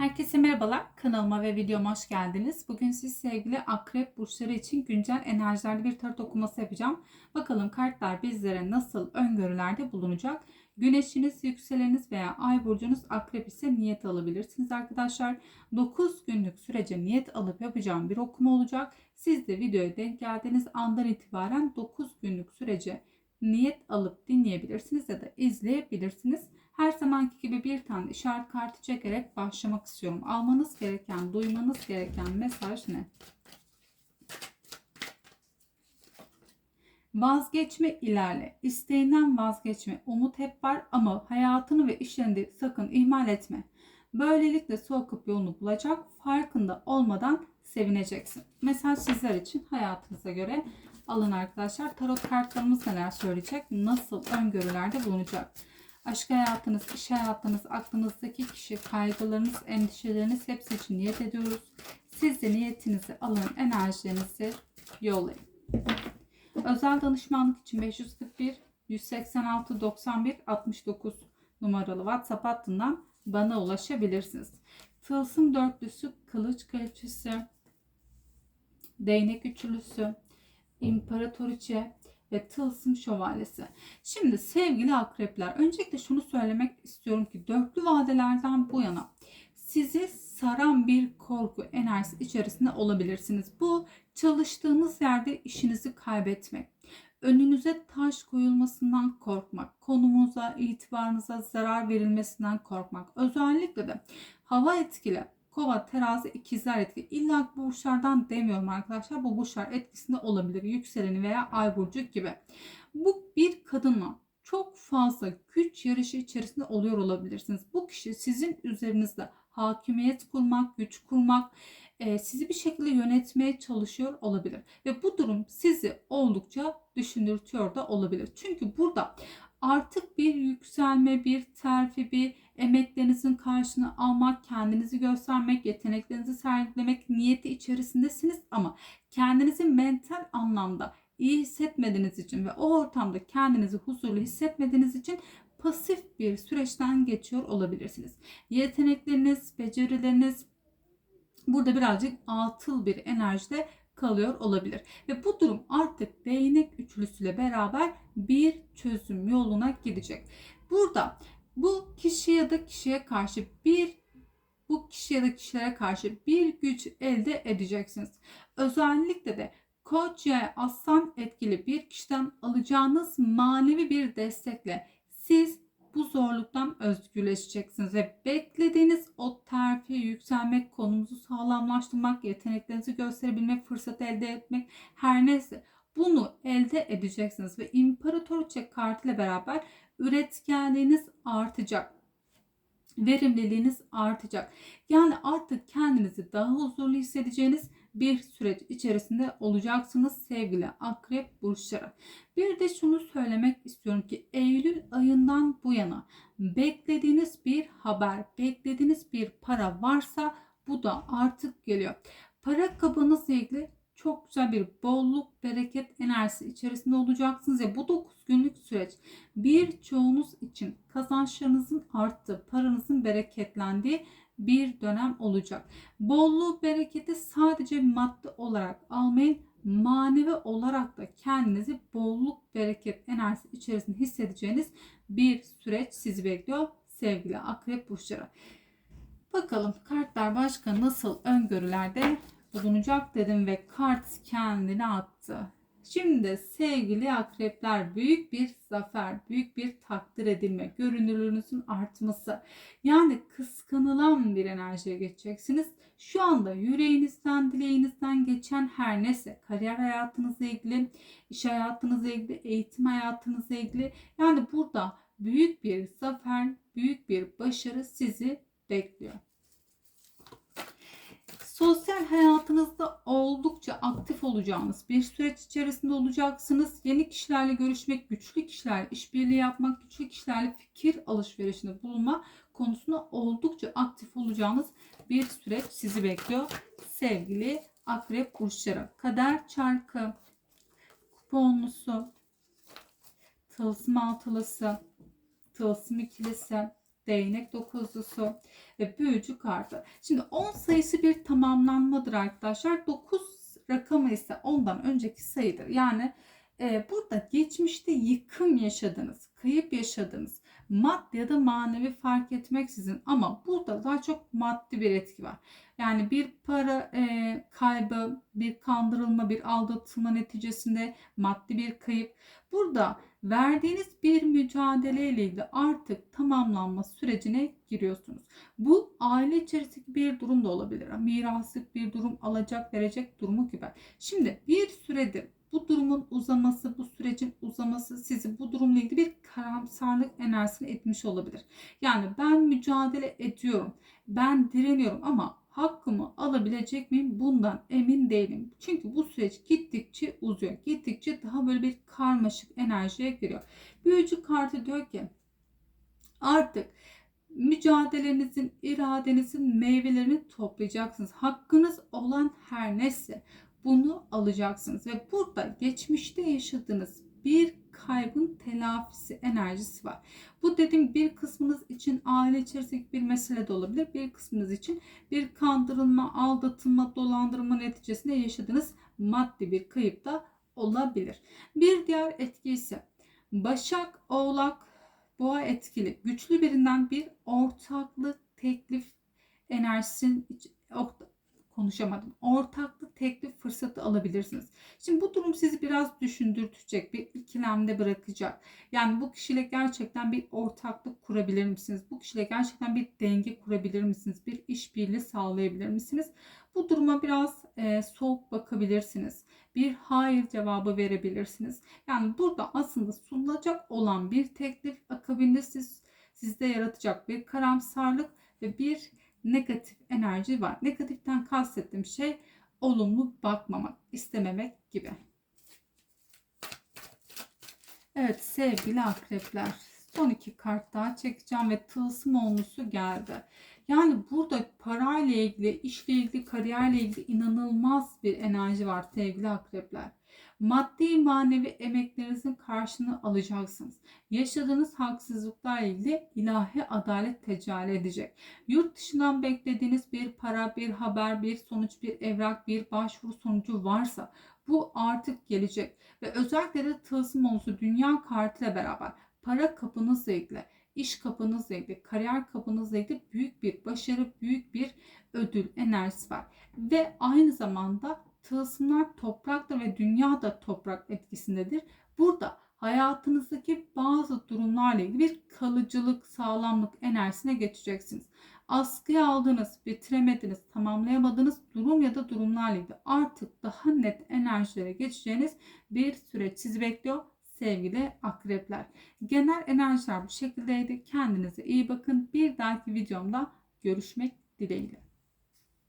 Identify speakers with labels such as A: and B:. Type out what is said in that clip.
A: Herkese merhabalar. Kanalıma ve videoma hoş geldiniz. Bugün siz sevgili akrep burçları için güncel enerjilerle bir tarot okuması yapacağım. Bakalım kartlar bizlere nasıl öngörülerde bulunacak. Güneşiniz, yükseleniniz veya ay burcunuz akrep ise niyet alabilirsiniz arkadaşlar. 9 günlük sürece niyet alıp yapacağım bir okuma olacak. Siz de videoya denk geldiğiniz andan itibaren 9 günlük sürece niyet alıp dinleyebilirsiniz ya da izleyebilirsiniz. Her zamanki gibi bir tane işaret kartı çekerek başlamak istiyorum. Almanız gereken, duymanız gereken mesaj ne? Vazgeçme ilerle. İsteğinden vazgeçme. Umut hep var ama hayatını ve işlerini sakın ihmal etme. Böylelikle akıp yolunu bulacak. Farkında olmadan sevineceksin. Mesaj sizler için hayatınıza göre alın arkadaşlar. Tarot kartlarımız neler söyleyecek? Nasıl öngörülerde bulunacak? Aşk hayatınız, iş hayatınız, aklınızdaki kişi, kaygılarınız, endişeleriniz hepsi için niyet ediyoruz. Siz de niyetinizi alın, enerjilerinizi yollayın. Özel danışmanlık için 541 186 91 69 numaralı WhatsApp hattından bana ulaşabilirsiniz. Tılsım dörtlüsü, kılıç kraliçesi, değnek üçlüsü, imparatoriçe ve tılsım şövalyesi. Şimdi sevgili akrepler öncelikle şunu söylemek istiyorum ki dörtlü vadelerden bu yana sizi saran bir korku enerjisi içerisinde olabilirsiniz. Bu çalıştığınız yerde işinizi kaybetmek, önünüze taş koyulmasından korkmak, konumuza, itibarınıza zarar verilmesinden korkmak. Özellikle de hava etkili Kova, terazi, ikizler etki. İlla bu burçlardan demiyorum arkadaşlar. Bu burçlar etkisinde olabilir. Yükseleni veya ay burcu gibi. Bu bir kadınla çok fazla güç yarışı içerisinde oluyor olabilirsiniz. Bu kişi sizin üzerinizde hakimiyet kurmak, güç kurmak, e, sizi bir şekilde yönetmeye çalışıyor olabilir. Ve bu durum sizi oldukça düşündürtüyor da olabilir. Çünkü burada artık bir yükselme, bir terfi, bir emeklerinizin karşını almak, kendinizi göstermek, yeteneklerinizi sergilemek niyeti içerisindesiniz ama kendinizi mental anlamda iyi hissetmediğiniz için ve o ortamda kendinizi huzurlu hissetmediğiniz için pasif bir süreçten geçiyor olabilirsiniz. Yetenekleriniz, becerileriniz burada birazcık atıl bir enerjide kalıyor olabilir. Ve bu durum artık değnek üçlüsüyle beraber bir çözüm yoluna gidecek. Burada bu kişi ya da kişiye karşı bir bu kişi ya da kişilere karşı bir güç elde edeceksiniz. Özellikle de koç ya aslan etkili bir kişiden alacağınız manevi bir destekle siz bu zorluktan özgürleşeceksiniz ve beklediğiniz o terfi, yükselmek, konumuzu sağlamlaştırmak, yeteneklerinizi gösterebilmek, fırsat elde etmek her neyse bunu elde edeceksiniz ve imparatorçe kartıyla beraber üretkenliğiniz artacak. Verimliliğiniz artacak. Yani artık kendinizi daha huzurlu hissedeceğiniz bir süreç içerisinde olacaksınız sevgili akrep burçları. Bir de şunu söylemek istiyorum ki Eylül ayından bu yana beklediğiniz bir haber, beklediğiniz bir para varsa bu da artık geliyor. Para kabınızla ilgili çok güzel bir bolluk, bereket enerjisi içerisinde olacaksınız ya bu 9 günlük süreç birçoğunuz için kazançlarınızın arttığı, paranızın bereketlendiği bir dönem olacak. Bolluğu, bereketi sadece maddi olarak almayın, manevi olarak da kendinizi bolluk, bereket enerjisi içerisinde hissedeceğiniz bir süreç sizi bekliyor sevgili akrep burçları. Bakalım kartlar başka nasıl öngörülerde bulunacak dedim ve kart kendini attı. Şimdi sevgili akrepler büyük bir zafer, büyük bir takdir edilme, görünürlüğünüzün artması. Yani kıskanılan bir enerjiye geçeceksiniz. Şu anda yüreğinizden, dileğinizden geçen her neyse kariyer hayatınızla ilgili, iş hayatınızla ilgili, eğitim hayatınızla ilgili. Yani burada büyük bir zafer, büyük bir başarı sizi bekliyor. Sosyal hayatınızda oldukça aktif olacağınız bir süreç içerisinde olacaksınız. Yeni kişilerle görüşmek, güçlü kişilerle işbirliği yapmak, güçlü kişilerle fikir alışverişinde bulunma konusunda oldukça aktif olacağınız bir süreç sizi bekliyor. Sevgili akrep burçları. Kader çarkı, kuponlusu, tılsım altılısı, tılsım ikilisi, değnek dokuzlusu ve büyücü kartı. Şimdi 10 sayısı bir tamamlanmadır arkadaşlar. 9 rakamı ise ondan önceki sayıdır. Yani e, burada geçmişte yıkım yaşadınız, kayıp yaşadınız, maddi ya da manevi fark etmeksizin ama burada daha çok maddi bir etki var. Yani bir para e, kaybı, bir kandırılma, bir aldatılma neticesinde maddi bir kayıp. Burada verdiğiniz bir mücadeleyle ilgili artık tamamlanma sürecine giriyorsunuz. Bu aile içerisindeki bir durum da olabilir. Miraslık bir durum, alacak verecek durumu gibi. Şimdi bir süredir bu durumun uzaması, bu sürecin uzaması sizi bu durumla ilgili bir karamsarlık enerjisine etmiş olabilir. Yani ben mücadele ediyorum, ben direniyorum ama hakkımı alabilecek miyim bundan emin değilim. Çünkü bu süreç gittikçe uzuyor. Gittikçe daha böyle bir karmaşık enerjiye giriyor. Büyücü kartı diyor ki artık mücadelenizin, iradenizin meyvelerini toplayacaksınız. Hakkınız olan her neyse bunu alacaksınız ve burada geçmişte yaşadığınız bir kaybın telafisi enerjisi var. Bu dediğim bir kısmınız için aile içerisindeki bir mesele de olabilir. Bir kısmınız için bir kandırılma, aldatılma, dolandırma neticesinde yaşadığınız maddi bir kayıp da olabilir. Bir diğer etki ise Başak, Oğlak, Boğa etkili güçlü birinden bir ortaklık teklif enerjisinin konuşamadım. Ortaklı teklif fırsatı alabilirsiniz. Şimdi bu durum sizi biraz düşündürtecek, bir ikilemde bırakacak. Yani bu kişiyle gerçekten bir ortaklık kurabilir misiniz? Bu kişiyle gerçekten bir denge kurabilir misiniz? Bir işbirliği sağlayabilir misiniz? Bu duruma biraz e, soğuk bakabilirsiniz. Bir hayır cevabı verebilirsiniz. Yani burada aslında sunulacak olan bir teklif akabinde siz sizde yaratacak bir karamsarlık ve bir negatif enerji var. Negatiften kastettiğim şey olumlu bakmamak, istememek gibi. Evet sevgili akrepler son iki kart daha çekeceğim ve tılsım olmusu geldi. Yani burada parayla ilgili, işle ilgili, kariyerle ilgili inanılmaz bir enerji var sevgili akrepler. Maddi manevi emeklerinizin karşını alacaksınız. Yaşadığınız haksızlıklarla ilgili ilahi adalet tecelli edecek. Yurt dışından beklediğiniz bir para, bir haber, bir sonuç, bir evrak, bir başvuru sonucu varsa bu artık gelecek. Ve özellikle de tılsım olması dünya kartıyla beraber para kapınızla ilgili, iş kapınızla ilgili, kariyer kapınızla ilgili büyük bir başarı, büyük bir ödül enerjisi var. Ve aynı zamanda tılsımlar toprakta ve dünya da toprak etkisindedir. Burada hayatınızdaki bazı durumlarla ilgili bir kalıcılık, sağlamlık enerjisine geçeceksiniz. Askıya aldığınız, bitiremediniz, tamamlayamadığınız durum ya da durumlarla ilgili artık daha net enerjilere geçeceğiniz bir süreç sizi bekliyor sevgili akrepler. Genel enerjiler bu şekildeydi. Kendinize iyi bakın. Bir dahaki videomda görüşmek dileğiyle.